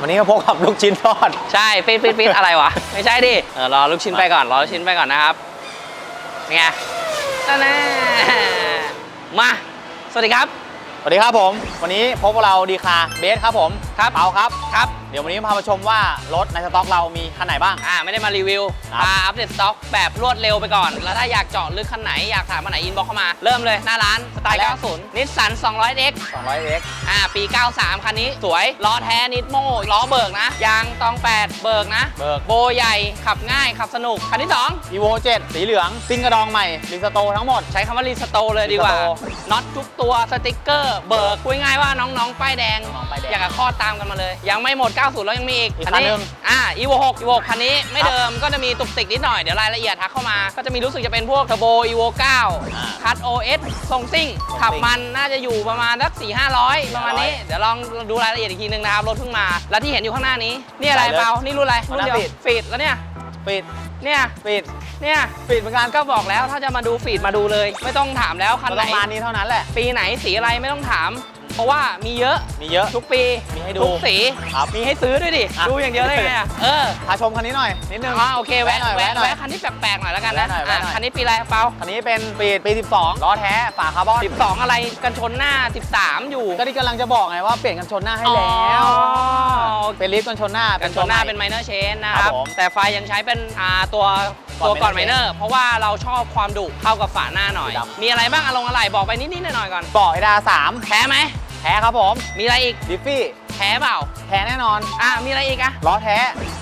วันนี้ก็พบกับลูกชิ้นทอด ใช่ฟีดฟีดฟีดอะไรวะ ไม่ใช่ดิเออรอลูกชิ้นไปก่อน รอลูกชิ้นไปก่อนนะครับเป็นไงนั่นแน่มา สวัสดีครับ สวัสดีครับผม วันนี้พบกับเราดีคาเบสครับผม ครับเปาครับ ครับ เดี๋ยววันนี้พามาชมว่ารถในสต็อกเรามีคันไหนบ้าง อ่าไม่ได้มารีวิวครับพาอัปเดตสต็อกแบบรวดเร็วไปก่อน แล้วถ้าอยากเจาะลึกคันไหน อยากถามคันไหนอินบ็อกเข้ามา เริ่มเลยหน้าร้านสไตล์ 90 นิสสัน 200X 200X อ่าปี 93 คันนี้สวย ล้อแท้นิดโม่ล้อเบิกนะ ยางตอง 8 เบิกนะ เบิกโบใหญ่ขับง่ายขับสนุก คันที่2 Evo 7สีเหลือง ซิงกระดองใหม่รีสโตร์ทั้งหมด ใช้คำว่ารีสโตร์เลยดีกว่ารีสโตร์น็อตทุกตัวสติกเกอร์ เบิกพูดง่ายๆว่าน้องๆป้ายแดงน้องๆป้ายแดง อยากจะคลอดตามกันมาเลย ยังไม่หมด90 แล้วยังมีอีกอีกคันหนึ่งอ่า evo 6 evo 6คันนี้ไม่ครับเดิมก็จะมีตุกติกนิดหน่อย เดี๋ยวรายละเอียดทักเข้ามา ก็จะมีรู้สึกจะเป็นพวกเทอร์โบ evo 9คัต os ทรงซิ่ง ขับมันน่าจะอยู่ประมาณสัก4 500 ประมาณนี้ เดี๋ยวลองดูรายละเอียดอีกทีนึงนะครับ รถเพิ่งมา แล้วที่เห็นอยู่ข้างหน้านี้ นี่อะไรใช่เลยเปล่านี่รุ่นอะไร Honda รุ่นเดียว Fit ฟีดแล้วเนี่ยปิดเนี่ยปิดเนี่ยปิดเหมือนกันก็บอกแล้วถ้าจะมาดูฟีดมาดูเลย ไม่ต้องถามแล้วคันก็ไหนต้องร้านนี้เท่านั้นแหละปีไหนสีอะไรไม่ต้องถาม เพราะว่ามีเยอะมีเยอะ ทุกปีมีให้ดูทุกสีครับมีให้ซื้อด้วยดิอะ ดูอย่างเดียวได้ไงอะเออพาชมคันนี้หน่อยนิดนึงอ๋อโอเคแวะหน่อยแวะแวะหน่อยแวะคันที่แปลกๆหน่อยแล้วกันนะแวะหน่อยแวะหน่อย อะคันนี้ปีอะไรเปาคันนี้เป็นปีปี 12ล้อแท้ฝาคาร์บอน12 อะไรกันชนหน้า 13 อยู่ก็ที่กำลังจะบอกไงว่าเปลี่ยนกันชนหน้าให้แล้วอ๋อ เป็นลิฟต์กันชนหน้ากันชนหน้าเป็นไมเนอร์เชนนะคครัรับบผมแต่ไฟยังใช้เป็นอ่าตัวก่อนตัวก่อน minor ไมเนอร์เพราะว่าเราชอบความดุเข้ากับฝาหน้าหน่อย สีดำ มีอะไรบ้างอะลงอะไรบอกไปนิดๆหน่อยๆก่อนเบาะเอดาสามแท้ไหม แท้ครับผม มีอะไรอีกดิฟฟี่แท้เปล่า แท้แน่นอน อะ มีอะไรอีกอะล้อแท้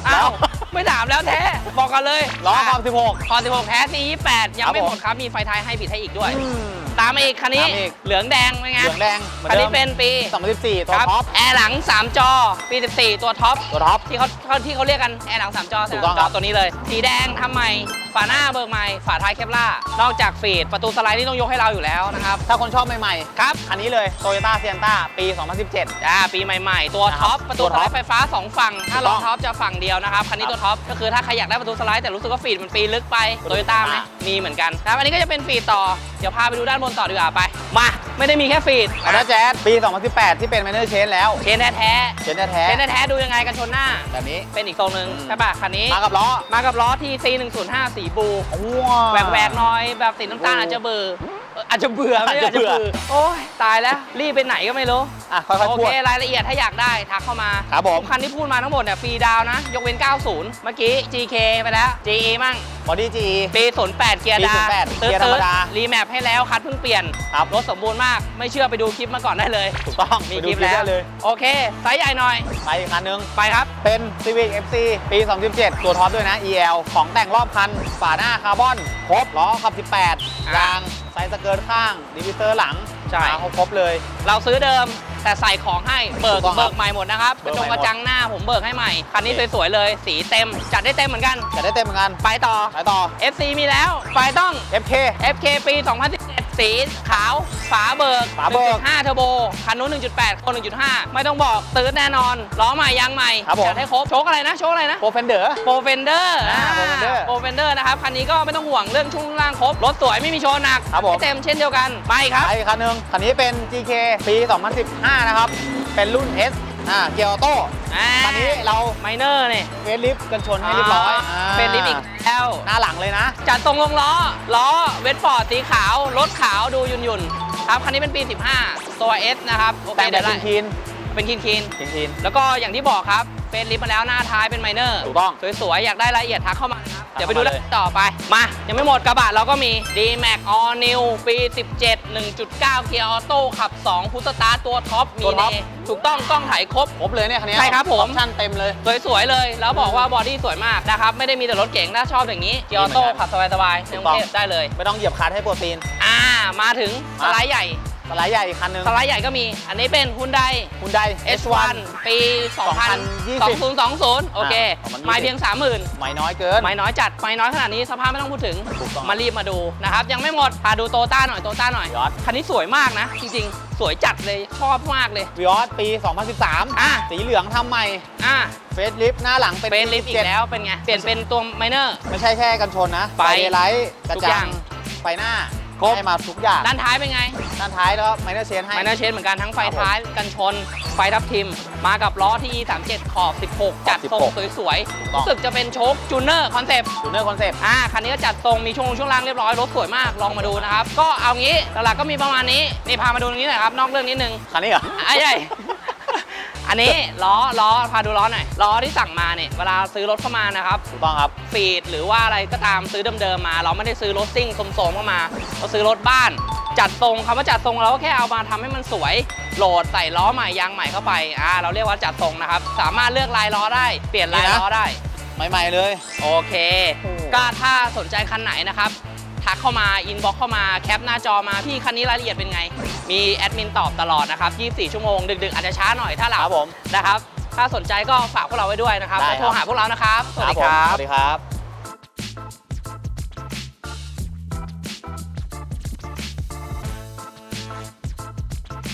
อ้าว ไม่ถามแล้วแท้ บอกกันเลยล้อความะ16คอน16 แท้ C28 ยังครับไม่หมผดมครับ มีไฟท้ายให้บิดให้อีกด้วยอืมตามมาอีกคันนี้ตามมาอีกเหลืองแดงเป็นไง เหลืองแดงเหมือนคันเดินี้มเป็นปี 2014 ตัวครับท็อป แอร์หลัง 3 จอ ปี 14 ตัวท็อป ตัวท็อป ที่เขาเขาที่เขาเรียกกัน แอร์หลัง 3 จอถูกต้องจครัอบตัวนี้เลย สีแดงทำใหม่ฝาหน้าเบิกใหม่ ฝาท้ายเคปล่านอกจากฟีดประตูสไลด์นี่ต้องยกให้เราอยู่แล้วนะครับ ถ้าคนชอบใหม่ครับๆคันนี้เลย Toyota Sienna ปี 2017 อ่า ปีใหม่ๆ ตัวนะครับท็อปประตูตัวสท็ไลอปด์ไฟฟ้า 2 ฝั่ง ถ้าถูกล้ต้อองท็อปจะฝั่งเดียวนะครับ คันนี้ครับตัวท็อปก็คือถ้าใครอยากได้ประตูสไลด์แต่รู้สึกว่าฟีดมันปีลึกไปตัวโตโยต้าไหมอ่ามีเหมือนกันนะครับอันนี้ก็จะเป็นฟีดต่อ เดี๋ยวพาไปดูด้านบนต่อดีกว่าไป มา ไม่ได้มีแค่ฟีด Honda Jazz ปี 2018 ที่เป็น Minor Change แล้วเชนแท้เชนแท้ๆเชนแท้ๆดูยังไงกันชนหน้าๆแบบนี้ เป็นอีกทรงหนึ่งอืมใช่ป่ะ คันนี้ มากับล้อ มากับล้อ TC 105สีบูว้าวแหวกๆหน่อยแบบสีน้ำตาลอาจจะเบื่อเอ่ออาจจะเบื่อไม่ใช่อาจจะเบื่อ โอ้ยตายแล้ว รีบไปไหนก็ไม่รู้ อะค่อยโอๆพูเคดรายละเอียดถ้าอยากได้ ทักเข้ามาครับผม คันที่พูดมาทั้งหมดเนี่ยฟรีดาวน์นะ ยกเว้น 90 เมื่อกี้ GK ไปแล้ว GE มั่ง บอดี้ GE ปี08เกียร์ปีดา08เกียร์ธรรมดา รีแมปให้แล้วคัดเพิ่งเปลี่ยน ครับรถสมบูรณ์มาก ไม่เชื่อไปดูคลิปมาก่อนได้เลย ถูกต้องมีไปคดูลิปได้แล้วเลย โอเค ไซส์ใหญ่หน่อย ไปอีกคันนึง ไปครับ เป็น Civic FC ปี 2017 ตัวท็อปด้วยนะ EL ของแต่งรอบคัน ฝาหน้าคาร์บอน ครบ ล้อขับ 18ยางไซ ส์สเกิร์ตข้างดิวิเตอร์หลังใช่ มาครบๆเลย เราซื้อเดิมแต่ใส่ของให้เบิกถูกต้องครับเบิกใหม่หมดนะครับกเบิระกจใหม่งหมด กระจังหน้าผมเบิกให้ใหม่ คันนี้โอเคสวยๆเลย สีเต็ม จัดได้เต็มเหมือนกัน จะได้เต็มเหมือนกันไปต่อ ไปต่อ FC มีแล้วไฟต้อง FK FK ปี2017 สีขาว ฝาเบิกฝาเบิก1.5เทอร์โบ คันนู้น 1.8 คน 1.5 ไม่ต้องบอกตื้อแน่นอน ล้อใหม่ยางใหม่ครับผม จัดให้ครบ โชคอะไรนะ โชคอะไรนะ โปรเฟนเดอร์ โปรเฟนเดอร์อ่า Profender โปรเฟนเดอร์นะครับ คันนี้ก็ไม่ต้องห่วงเรื่องช่วงล่างครบ รถสวยไม่มีโชว์หนักครับผม ให้เต็มเช่นเดียวกัน ไปครับ ไปอีกคันนึงคันนี้เป็น GK ปี 2015 นะครับ เป็นรุ่น S อ่าเกียร์ออโต้คันนี้เราไมเนอร์เนี่ยเฟซลิฟต์กันชนให้เรียบร้อยอ่าเป็นลิฟต์อีกแล้วหน้าหลังเลยนะ จัดตรงลงล้อ ล้อเวสปอร์ตสีขาว รถขาวดูยุ่นยุนๆครับ คันนี้เป็นปี 15 ตัว S นะครับ โอเคแต่งแบเดี๋บยวไล่คีน เป็นคินคินคีนคีนๆแล้วก็อย่างที่บอกครับ เป็นลิฟต์มาแล้วหน้าท้ายเป็นไมเนอร์ถูกต้องสวยๆ อยากได้รายละเอียดทักเข้ามานะครับ ทักเดี๋ยวไปดูเข้ามาแล้เลย ต่อไป มา ยังไม่หมดกระบะเราก็มี D Max All New ปี 17 1.9 เกียร์ออโต้ขับ 2 พุทสตาร์ทตัวท็อป มีตัวท็เนอปถูกต้องกล้องถ่ายครบครบเลยเนี่ยคันนี้ใช่ครับผม ออปชั่นเต็มเลย สวยๆเลย แล้วบอกว่าบอดี้สวยมากนะครับ ไม่ได้มีแต่รถเก๋งถ้าชอบอย่างนี้ เกียร์ออโต้ดีเหมือนกันขับสบายๆในกรุงเทพได้เลย ไม่ต้องเหยียบคลัดให้โปรตีน อ่า มาถึงสไลด์ใหญ่ สไลด์ใหญ่อีกคันหนึง สไลด์ใหญ่ก็มี อันนี้เป็น Hyundai คุณได S1 ปี 2020 2020 โอเค อ่า2020 ไม่เพียง 30,000 ไม่น้อยเกิน ไม่น้อยจัดไม่น้อยขนาดนี้สภาพไม่ต้องพูดถึง ถูกต้องมารีบมาดูนะครับ ยังไม่หมด พาดูโตต้าหน่อยโตต้าหน่อยยอด คันนี้สวยมากนะ จริงๆ สวยจัดเลย ชอบมากเลย วิออสปี 2013 อะ สีเหลืองทำใหม่ อ่าเฟซลิฟต์หน้าหลังเป็นเป็นลิฟต์อีกแล้วเป็นไง เปลี่ยนเป็นตัวไมเนอร์ ไม่ใช่แค่กันชนนะไฟไลท์กระทุกอจัย่างง ไฟหน้า ครบ ให้มาทุกอย่าง ด้านท้ายเป็นไง ด้านท้ายแล้วก็ไมเนอร์เชนให้ ไมเนอร์เชนเหมือนกันทั้งไฟครับผมท้ายกันชน ไฟทับทิม มากับล้อที่ E37 ขอบ 16 จัดทรง16สวยถูกๆ ต้อง รู้สึกจะเป็นโชคจูเนอร์คอนเซปต์จูเนอร์คอนเซปต์ อ่าคันนี้ก็จัดทรงมีช่วงช่วงล่างเรียบร้อย รถสวยมากลองมาดูนะครับ ก็เอางี้หลักๆก็มีประมาณนี้ นี่พามาดูตรงนี้หน่อยครับ นอกเรื่องนิดนึงคันนี้เหรออะใหญ่ อันนี้ล้อล้อพาดูล้อหน่อยล้อที่สั่งมาเนี่ยเวลาซื้อรถเข้ามานะครับถูกต้องครับฟีดหรือว่าอะไรก็ตามซื้อเดิมๆมา เราไม่ได้ซื้อรถซิ่งโสมๆเข้ามาเราซื้อรถบ้าน จัดทรงคำว่าจัดทรงเราก็แค่เอามาทำให้มันสวย โหลดใส่ล้อใหม่ยางใหม่เข้าไปอ่าเราเรียกว่าจัดทรงนะครับ สามารถเลือกลายล้อได้เปลี่ยนลายนี่นะล้อได้ใหม่ๆเลย โอเคโอ้ก็ถ้าสนใจคันไหนนะครับ ทักเข้ามาอินบ็อกเข้ามาแคปหน้าจอมาพี่คันนี้รายละเอียดเป็นไง มีแอดมินตอบตลอดนะครับ 24 ชั่วโมง ดึกๆ อาจจะช้าหน่อยถ้าหลัครับบผมนะครับ ถ้าสนใจก็ฝากพวกเราไว้ด้วยนะครับได้ก็โทรครับหาพวกเรานะครับ สวัสดีผมครับสวัสดีครับ